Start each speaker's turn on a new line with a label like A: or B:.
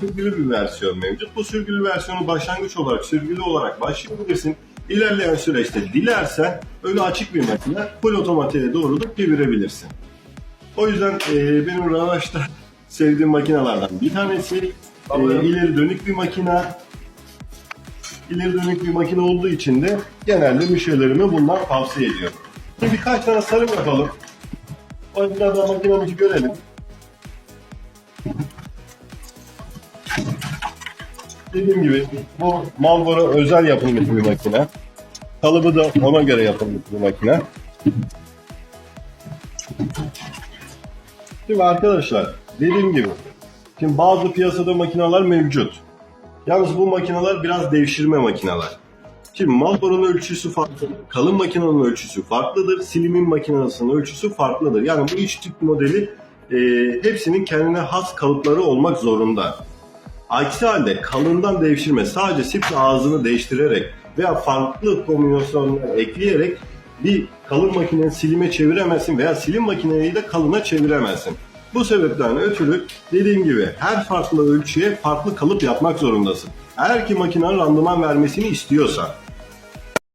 A: sürgülü bir versiyon mevcut. Bu sürgülü versiyonu başlangıç olarak sürgülü olarak başlayabilirsin. İlerleyen süreçte dilersen öyle açık bir makine full otomatiğe doğru da çevirebilirsin. O yüzden e, benim Ravaş'ta sevdiğim makinelerden bir tanesi. E, ileri dönük bir makine. İleri dönük bir makine olduğu için de genelde müşterilerime bundan tavsiye ediyorum. Birkaç tane sarım yapalım. O yüzden makinemizi görelim. Dediğim gibi bu Marlboro özel yapılmış bir makine. Kalıbı da ona göre yapılmış bir makine. Şimdi arkadaşlar dediğim gibi şimdi bazı piyasada makineler mevcut. Yalnız bu makineler biraz devşirme makineler. Şimdi Marlboro'nun ölçüsü farklı, kalın makinenin ölçüsü farklıdır, Slim'in makinesinin ölçüsü farklıdır. Yani bu üç tip modeli e, hepsinin kendine has kalıpları olmak zorunda. Aksi halde kalından devşirme sadece siple ağzını değiştirerek veya farklı kombinasyonlar ekleyerek bir kalın makineyi silime çeviremezsin veya silim makineyi de kalına çeviremezsin. Bu sebepten ötürü dediğim gibi her farklı ölçüye farklı kalıp yapmak zorundasın. Eğer ki makinenin randıman vermesini istiyorsan.